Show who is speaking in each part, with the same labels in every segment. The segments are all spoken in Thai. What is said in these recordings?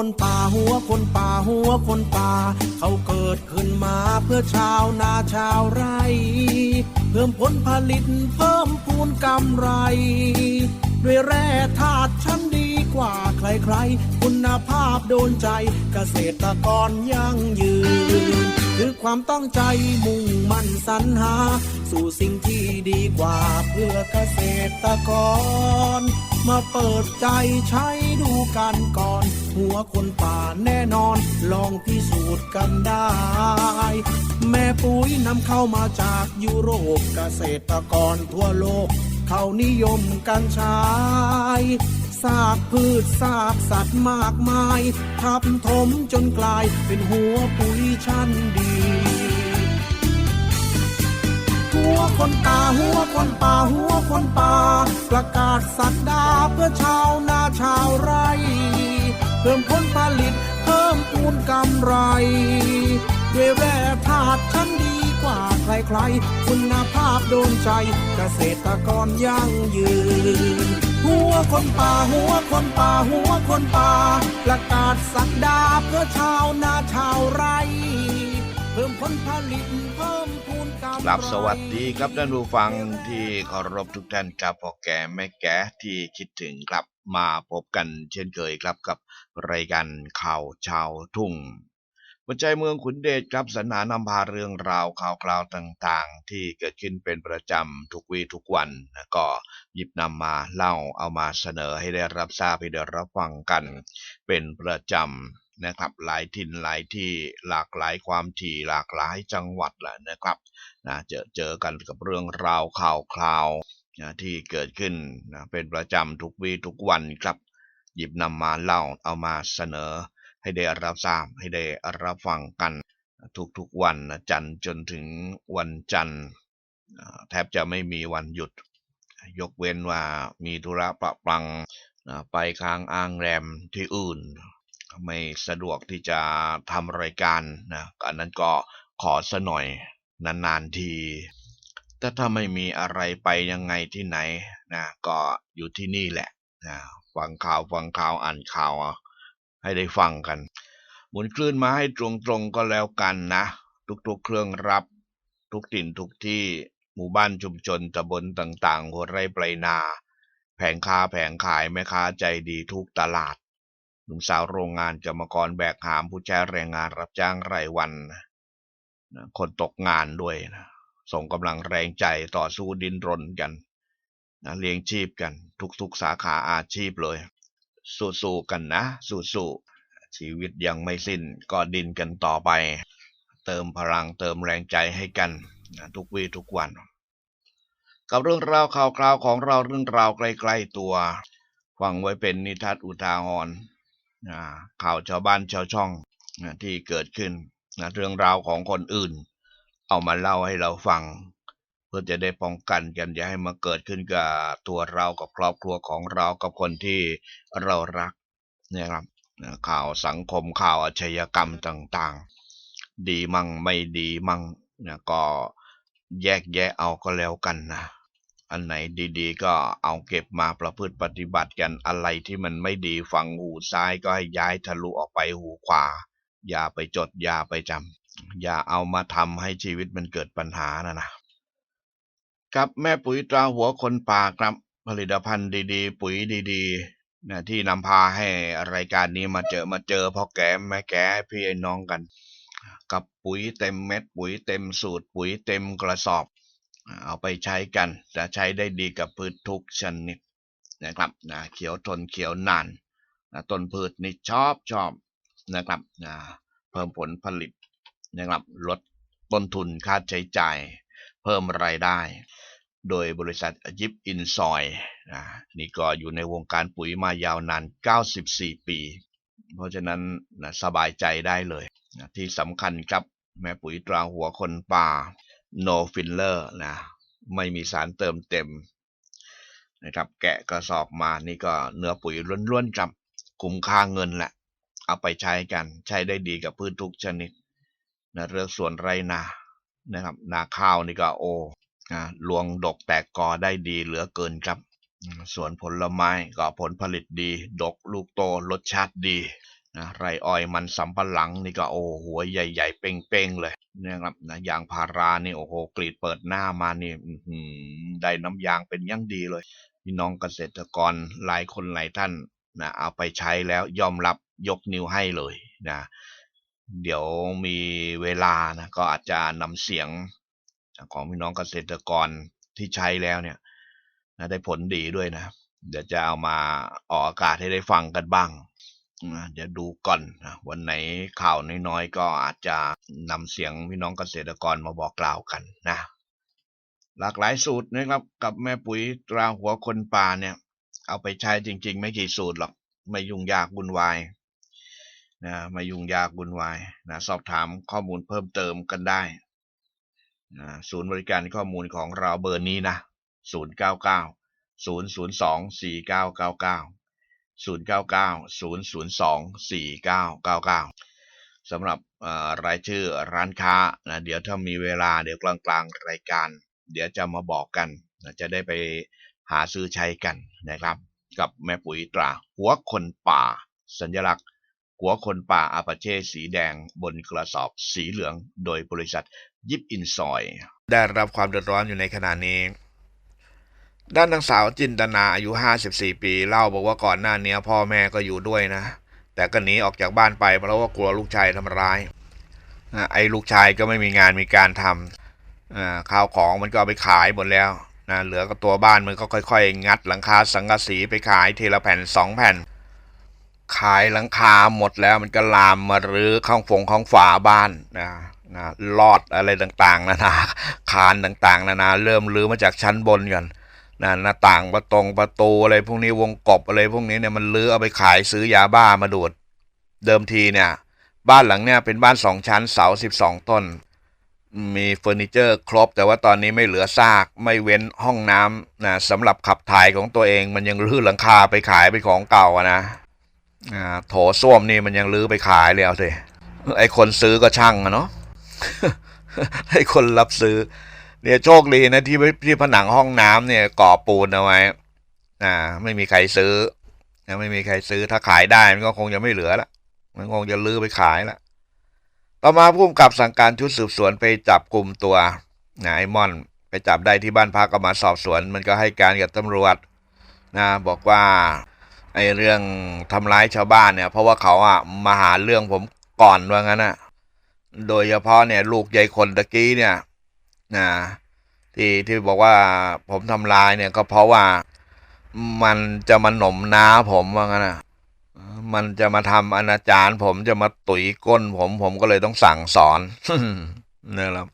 Speaker 1: คนป่าหัวคนป่าหัวคนป่า เขาเกิดขึ้นมาเพื่อชาวนาชาวไร่ เพิ่มผลผลิตเพิ่มพูนกำไร ด้วยแร่ธาตุชั้นดีกว่าใครๆ คุณภาพโดนใจเกษตรกรยั่งยืน คือความตั้งใจมุ่งมั่นสรรหา สู่สิ่งที่ดีกว่าเพื่อเกษตรกร มาเปิดใจใช้ดูกันก่อน หัวคนป่าแน่นอน ลองพิสูจน์กันได้ แม่ปุ๋ยนำเข้ามาจากยุโรปเกษตรกรทั่วโลก เขานิยมกันใช้ ซากพืชซากสัตว์มากมายทับถมจนกลายเป็นหัวปุ๋ยชั้นดี หัวคนป่าหัวคนป่าหัวคนป่า ประกาศสักดาเพื่อชาวนาชาวไร่เพิ่มผลผลิตเพิ่มพูนกำไร ด้วยแร่ธาตุชั้นดี ใครๆ คุณภาพโดนใจเกษตรกรยั่งยืน หัวคนป่าหัวคนป่าหัวคนป่า ประกาศสักดาเพื่อชาวนาชาวไร่เพิ่มผลผลิตเพิ่มพูนกำไร
Speaker 2: ครับสวัสดีครับท่านผู้ฟังที่เคารพทุกท่านครับพ่อแก่แม่แก่ที่คิดถึงครับมาพบกันเช่นเคยครับกับรายการข่าวชาวทุ่ง บรรใจเมืองขุนเดชครับสรรหานำพาเรื่องราวข่าวคราวต่างๆ ที่เกิดขึ้นเป็นประจำทุกวีทุกวันนะก็หยิบนำมาเล่าเอามาเสนอให้ได้รับทราบให้ได้รับฟังกัน เป็นประจำนะครับหลายถิ่นหลายที่หลากหลายความถี่หลากหลายจังหวัดแหละนะครับนะเจอเจอกันกับเรื่องราวข่าวคราวนะที่เกิดขึ้นนะเป็นประจำทุกวีทุกวันครับ หยิบนำมาเล่าเอามาเสนอ ให้ได้รับทราบให้ได้รับฟังกันทุกๆวันจันทร์จนถึงวันจันทร์แทบจะไม่มีวันหยุด ยกเว้นว่ามีธุระประปังไปค้างอ้างแรมที่อื่น ไม่สะดวกที่จะทำรายการนะอันนั้นก็ขอสะหน่อยนานๆทีแต่ถ้าไม่มีอะไรไปยังไงที่ไหนนะก็อยู่ที่นี่แหละนะฟังข่าวฟังข่าวอ่านข่าว ให้ได้ฟังกัน หมุนคลื่นมาให้ตรงๆก็แล้วกันนะ ทุกๆเครื่องรับ ทุกถิ่นทุกที่หมู่บ้านชุมชนตำบลต่างๆหัวไร่ปลายนา แผงค้าแผงขายแม่ค้าใจดีทุกตลาดหนุ่มสาวโรงงานกรรมกรแบกหามผู้ใช้แรงงานรับจ้างรายวัน คนตกงานด้วยนะส่งกำลังแรงใจต่อสู้ดิ้นรนกันนะเลี้ยงชีพกัน ทุกๆสาขาอาชีพเลย สู้ๆกันนะ สู้ๆชีวิตยังไม่สิ้นก็ดินกันต่อไป เติมพลังเติมแรงใจให้กันทุกวีทุกวัน กับเรื่องราวข่าวคราวของเราเรื่องราวใกล้ๆตัวฟังไว้เป็นนิทานอุทาหรณ์นข่าวชาวบ้านชาวช่องที่เกิดขึ้นเรื่องราวของคนอื่น เอามาเล่าให้เราฟัง เพื่อจะได้ป้องกันกันอย่าให้มาเกิดขึ้นกับตัวเรากับครอบครัวของเรากับคนที่เรารักเนี่ยครับข่าวสังคมข่าวอาชญากรรมต่างๆ ดีมั่งไม่ดีมั่งนะก็แยกแยะเอาก็แล้วกันนะอันไหนดีๆ ก็เอาเก็บมาประพฤติปฏิบัติกันอะไรที่มันไม่ดีฟังหูซ้ายก็ให้ย้ายทะลุออกไปหูขวา อย่าไปจดอย่าไปจำอย่าเอามาทำให้ชีวิตมันเกิดปัญหานะนะ ครับแม่ปุ๋ยตราหัวคนป่าครับผลิตภัณฑ์ดีๆ ปุ๋ยดีๆนะที่นำพาให้รายการนี้มาเจอมาเจอพ่อแก่แม่แก่พี่ไอ้น้องกัน กับปุ๋ยเต็มเม็ดปุ๋ยเต็มสูตร ปุ๋ยเต็มกระสอบ เอาไปใช้กันจะใช้ได้ดีกับพืชทุกชนิดนะครับนะเขียวทนเขียวนานนะต้นพืชนี่ชอบชอบนะครับนะเพิ่มผลผลิตนะครับลดต้นทุนค่าใช้จ่าย เพิ่มรายได้ โดยบริษัทยิปอินซอยนะนี่ก็อยู่ในวงการปุ๋ยมายาวนาน 94 ปี เพราะฉะนั้นนะสบายใจได้เลยนะที่สำคัญครับแม่ปุ๋ยตราหัวคนป่า no filler นะไม่มีสารเติมเต็มนะครับแกะกระสอบมานี่ก็เนื้อปุ๋ยล้วนๆครับคุ้มค่าเงินแหละเอาไปใช้กันใช้ได้ดีกับพืชทุกชนิดนะเรื่องส่วนไรนา นะครับ นาข้าวนี่ก็โออ่าลวงดกแตกกอได้ดีเหลือเกินครับส่วนผลไม้ก็ผลผลิตดี ดกลูกโตรสชาติดีนะไรอ้อยมันสำปะหลังนี่ก็โอ้หัวใหญ่ๆ เป้งๆเลยนะครับนะยางพารานี่โอ้โหกรีดเปิดหน้ามานี่ได้น้ำยางเป็นยั่งดีเลยพี่น้องเกษตรกรหลายคนหลายท่านนะเอาไปใช้แล้วยอมรับยกนิ้วให้เลยนะ เดี๋ยวมีเวลานะก็อาจจะนำเสียงของพี่น้องเกษตรกรที่ใช้แล้วเนี่ยนะได้ผลดีด้วยนะ เดี๋ยวจะเอามาออกอากาศให้ได้ฟังกันบ้างนะเดี๋ยวดูก่อนนะวันไหนข่าวน้อยๆก็อาจจะนำเสียงพี่น้องเกษตรกรมาบอกกล่าวกันนะ หลากหลายสูตรนะครับ กับแม่ปุ๋ยตราหัวคนป่าเนี่ย เอาไปใช้จริง ๆ ไม่กี่สูตรหรอก ไม่ยุ่งยากวุ่นวาย นะม่ยุ่งยากวุ่นวายนะสอบถามข้อมูลเพิ่มเติมกันได้นะศูนย์บริการข้อมูลของเราเบอร์นี้นะ 099 002 4999 099 002 4999สำหรับเอ่อรายชื่อร้านค้านะเดี๋ยวถ้ามีเวลาเดี๋ยวกลางๆรายการ เดี๋ยวจะมาบอกกันนะจะได้ไปหาซื้อใช้กันนะครับ กับแม่ปุ๋ยตรา หัวคนป่า สัญลักษณ์ หัวคนป่าอาปาเช่สีแดงบนกระสอบสีเหลือง โดยบริษัทยิปอินซอย ได้รับความเดือดร้อนอยู่ในขณะนี้ ด้านนางสาวจินตนาอายุ 54 ปี เล่าบอกว่าก่อนหน้านี้พ่อแม่ก็อยู่ด้วยนะ แต่ก็หนีออกจากบ้านไปเพราะว่ากลัวลูกชายทำร้ายไอ้ลูกชายก็ไม่มีงานมีการทำข้าวของมันก็เอาไปขายหมดแล้วนะเหลือก็ตัวบ้านมันก็ค่อย ๆ งัดหลังคาสังกะสีไปขายทีละแผ่นสองแผ่น ขายหลังคาหมดแล้วมันก็ลามมารื้อข้างฝงข้างฝาบ้านนะนะลอดอะไรต่างๆ นานาคานต่างๆ นานาเริ่มรื้อมาจากชั้นบนก่อนนะหน้าต่างประตงประตูอะไรพวกนี้วงกบอะไรพวกนี้เนี่ยมันรื้อเอาไปขายซื้อยาบ้ามาดูด เดิมทีเนี่ย บ้านหลังเนี่ยเป็นบ้านสองชั้นเสาสิบสองต้น มีเฟอร์นิเจอร์ครบ แต่ว่าตอนนี้ไม่เหลือซากไม่เว้นห้องน้ำนะสำหรับขับถ่ายของตัวเองมันยังรื้อหลังคาไปขายเป็นของเก่าอะนะ โถส้วมนี่มันยังลื้อไปขายเลยเอาสิไอคนซื้อก็ช่างอะเนาะไอคนรับซื้อ เนี่ยโชคดีนะที่ที่ผนังห้องน้ำเนี่ยก่อปูนเอาไว้อ่าไม่มีใครซื้อไม่มีใครซื้อถ้าขายได้มันก็คงจะไม่เหลือละมันคงจะลื้อไปขายละต่อมาผู้กำกับสั่งการชุดสืบสวนไปจับกลุ่มตัวนะไอ้ม่อน ไปจับได้ที่บ้านพักก็มาสอบสวน มันก็ให้การกับตำรวจนะบอกว่า ไอ้เรื่องทำร้ายชาวบ้านเนี่ย เพราะว่าเขาอะมาหาเรื่องผมก่อนว่างั้นอะ โดยเฉพาะเนี่ย ลูกยายคนตะกี้เนี่ยนะที่ที่บอกว่าผมทำร้ายเนี่ยก็เพราะว่ามันจะมาหน่มน้าผมว่างั้นอะมันจะมาทำอนาจารผมจะมาตุ๋ยก้นผม ผมก็เลยต้องสั่งสอนนะครับ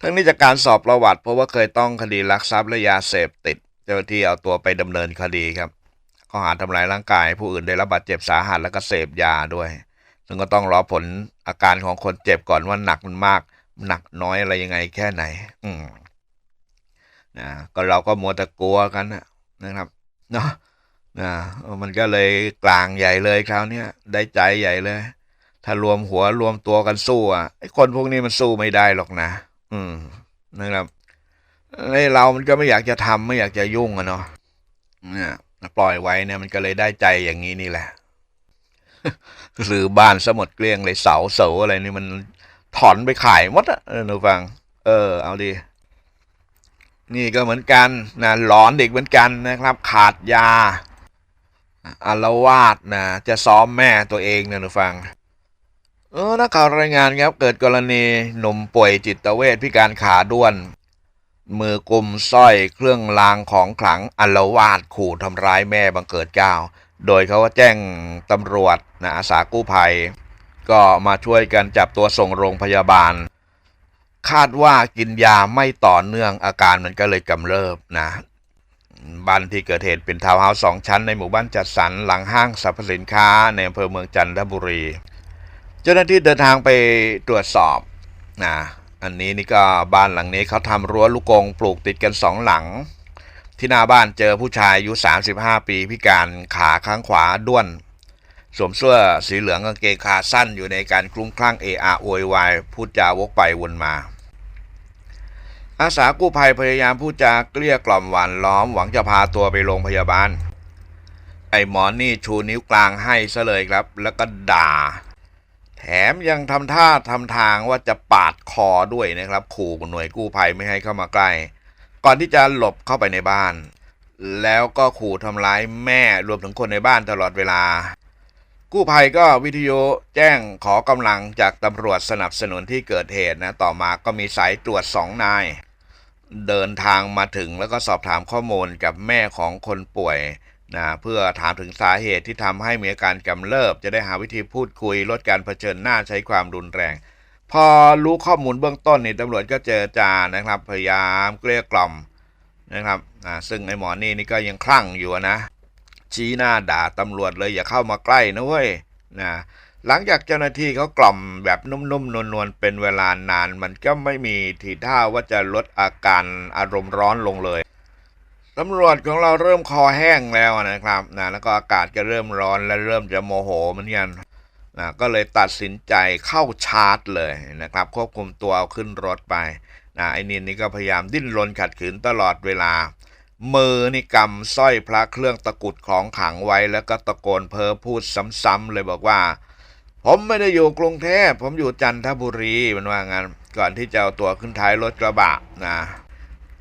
Speaker 2: ทั้งนี้จากการสอบประวัติเพราะว่าเคยต้องคดีลักทรัพย์และยาเสพติด เจ้าหน้าที่เอาตัวไปดำเนินคดีครับ ข้อหาทำร้ายร่างกาย ผู้อื่นได้รับบาดเจ็บสาหัสแล้วก็เสพยาด้วย ซึ่งก็ต้องรอผลอาการของคนเจ็บก่อนว่าหนักมันมาก หนักน้อยอะไรยังไงแค่ไหน อืมนะก็เราก็มัวแต่กลัวกันนะครับเนาะนะมันก็เลยกลางใหญ่เลยคราวนี้ยได้ใจใหญ่เลย ถ้ารวมหัวรวมตัวกันสู้อะไอ้คนพวกนี้มันสู้ไม่ได้หรอกนะ อืมนะครับไอ้เรามันก็ไม่อยากจะทำไม่อยากจะยุ่งอะเนาะเนี่ย ปล่อยไว้เนี่ยมันก็เลยได้ใจอย่างนี้นี่แหละหรือบ้านสมดเกลี้ยงเลยเสาเสาอะไรนี่มันถอนไปขายหมดอะหนูฟัง เออ เอาดี นี่ก็เหมือนกันนะหลอนเด็กเหมือนกันนะครับ ขาดยาอารวาสนะจะซ้อมแม่ตัวเองนะหนูฟัง เออนักข่าวรายงานครับ เกิดกรณีหนุ่มป่วยจิตเวชพิการขาด้วน มือกุมสร้อยเครื่องรางของขลังอลวาดขู่ทำร้ายแม่บังเกิดเกล้า โดยเขาก็แจ้งตำรวจนะอาสากู้ภัย ก็มาช่วยกันจับตัวส่งโรงพยาบาล คาดว่ากินยาไม่ต่อเนื่องอาการมันก็เลยกำเริบนะบ้านที่เกิดเหตุเป็นทาวน์เฮาส์สองชั้นในหมู่บ้านจัดสรรหลังห้างสรรพสินค้าในอำเภอเมืองจันทบุรี เจ้าหน้าที่เดินทางไปตรวจสอบนะ อันนี้นี่ก็บ้านหลังนี้เขาทำรั้วลูกกงปลูกติดกันสองหลัง ที่หน้าบ้านเจอผู้ชายอายุ 35 ปีพิการขาข้างขวาด้วน สวมเสื้อสีเหลืองกางเกงขาสั้นอยู่ในการคลุ้มคลั่งเออะโวยวายพูดจาวกไปวนมา อาสากู้ภัยพยายามพูดจาเกลี้ยกล่อมหวานล้อมหวังจะพาตัวไปโรงพยาบาล ไอ้หมอนี่ชูนิ้วกลางให้ซะเลยครับ แล้วก็ด่า มยังทำท่าทำทางว่าจะปาดคอด้วยนะครับ ขู่หน่วยกู้ภัยไม่ให้เข้ามาใกล้ ก่อนที่จะหลบเข้าไปในบ้าน แล้วก็ขู่ทำร้ายแม่รวมถึงคนในบ้านตลอดเวลา กู้ภัยก็วิทยุแจ้งขอกำลังจากตำรวจสนับสนุนที่เกิดเหตุนะ ต่อมาก็มีสายตรวจสองนาย เดินทางมาถึงแล้วก็สอบถามข้อมูลกับแม่ของคนป่วย นะเพื่อถามถึงสาเหตุที่ทำให้มีอาการกำเริบ จะได้หาวิธีพูดคุย ลดการเผชิญหน้าใช้ความรุนแรง พอรู้ข้อมูลเบื้องต้นนี่ตำรวจก็เจอจานะครับ พยายามเกลี้ยกล่อมนะครับอ่าซึ่งไอ้หมอนี่นี่ก็ยังคลั่งอยู่นะ ชี้หน้าด่าตำรวจเลยอย่าเข้ามาใกล้นะเว้ยนะหลังจากเจ้าหน้าที่เขากล่อมแบบนุ่มๆนวลๆเป็นเวลานาน มันก็ไม่มีทีท่าว่าจะลดอาการอารมณ์ร้อนลงเลย ตำรวจของเราเริ่มคอแห้งแล้วนะครับนะแล้วก็อากาศก็เริ่มร้อนและเริ่มจะโมโหเหมือนกันนะก็เลยตัดสินใจเข้าชาร์จเลยนะครับ ควบคุมตัวเอาขึ้นรถไปนะไอ้นินนี่ก็พยายามดิ้นรนขัดขืนตลอดเวลา มือนี่กำสร้อยพระเครื่องตะกุดของขังไว้แล้วก็ตะโกนเพ้อพูดซ้ำๆเลยบอกว่า ผมไม่ได้อยู่กรุงเทพผมอยู่จันทบุรีมันว่างั้นก่อนที่จะเอาตัวขึ้นท้ายรถกระบะนะ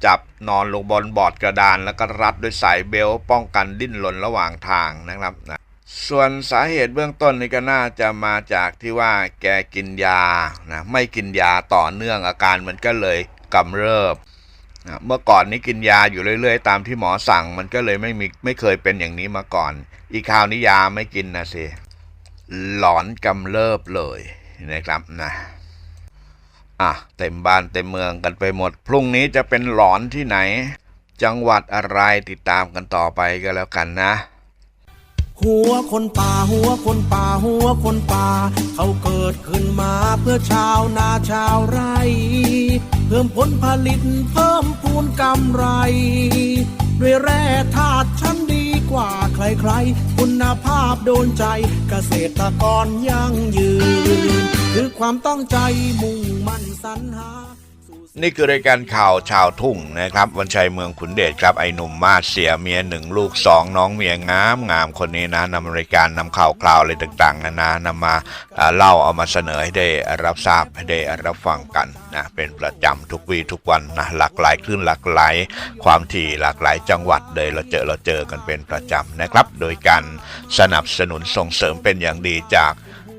Speaker 2: จับนอนลงบนบอร์ดกระดาน แล้วก็รัดด้วยสายเบล์ป้องกันดิ้นรนระหว่างทางนะครับนะส่วนสาเหตุเบื้องต้นนี่ก็น่าจะมาจากที่ว่าแกกินยานะไม่กินยาต่อเนื่องอาการมันก็เลยกำเริบนะเมื่อก่อนนี้กินยาอยู่เรื่อย ๆ ตามที่หมอสั่งมันก็เลยไม่มีไม่เคยเป็นอย่างนี้มาก่อน อีกคราวนี้ยาไม่กินนะสิหลอนกำเริบเลยนะครับนะ อะเต็มบ้านเต็มเมืองกันไปหมด พรุ่งนี้จะเป็นหลอนที่ไหน จังหวัดอะไรติดตามกันต่อไปก็แล้วกันนะ
Speaker 1: หัวคนป่าหัวคนป่าหัวคนป่า เขาเกิดขึ้นมาเพื่อชาวนาชาวไร่ เพิ่มผลผลิตเพิ่มพูนกำไร ด้วยแร่ธาตุชั้นดีกว่าใครๆ คุณภาพโดนใจเกษตรกรยั่งยืน คือความตั้งใจมุ่งมั่นสรรหา
Speaker 2: นี่คือรายการข่าวชาวทุ่งนะครับวันชัยเมืองขุนเดชครับไอ้หนุ่มมาเสียเมียหนึ่งลูกสองน้องเมียงามงามคนนี้นะนำรายการนำข่าวคราวอะไรต่างๆนานานำมาเล่าเอามาเสนอให้ได้รับทราบให้ได้รับฟังกันนะเป็นประจำทุกวีทุกวันนะหลากหลายคลื่นหลากหลาย ความถี่หลากหลายจังหวัดเลยเราเจอเราเจอกันเป็นประจำนะครับ โดยการสนับสนุนส่งเสริมเป็นอย่างดีจาก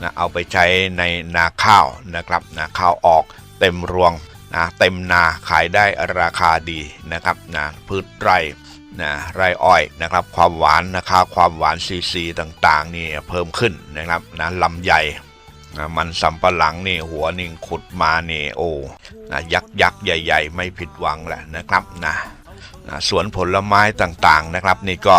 Speaker 2: นะเอาไปใช้ในนาข้าวนะครับนาข้าวออกเต็มรวงนะเต็มนาขายได้ราคาดีนะครับนะพืชไร่นะไร่อ้อยนะครับความหวานนะครับความหวานซีซีต่างๆนี่เพิ่มขึ้นนะครับนะลำใหญ่นะมันสำปะหลังนี่หัวนี่ขุดมานี่โอ้นะยักษ์ยักษ์ใหญ่ ๆ ไม่ผิดหวังแหละนะครับนะนะสวนผลไม้ต่างๆนะครับ นี่ก็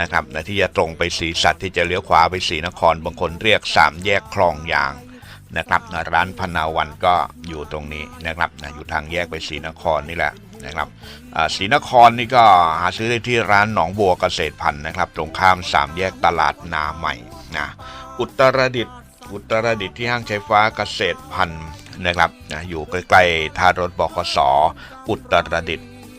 Speaker 2: นะครับนะที่จะตรงไปศรีสัตว์ที่จะเลี้ยวขวาไปศรีนครบางคนเรียกสามแยกคลองยางนะครับนะร้านพนาวันก็อยู่ตรงนี้นะครับนะอยู่ทางแยกไปศรีนครนี่แหละนะครับอ่าศรีนครนี่ก็หาซื้อได้ที่ร้านหนองบัวเกษตรพันธุ์นะครับ ตรงข้ามสามแยกตลาดนาใหม่นะอุตรดิตอุตรดิตที่ห้างใช้ฟ้าเกษตรพันธุ์นะครับนะอยู่ใกล้ๆท่ารถบขสอุตรดิต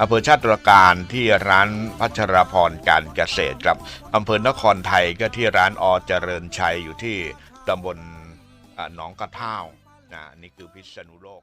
Speaker 2: อำเภอชาติตรการที่ร้านพัชรพรการเกษตรครับอำเภอนครไทยก็ที่ร้านอเจริญชัยอยู่ที่ตำบลหนองกระเท่านะนี่คือพิษณุโลก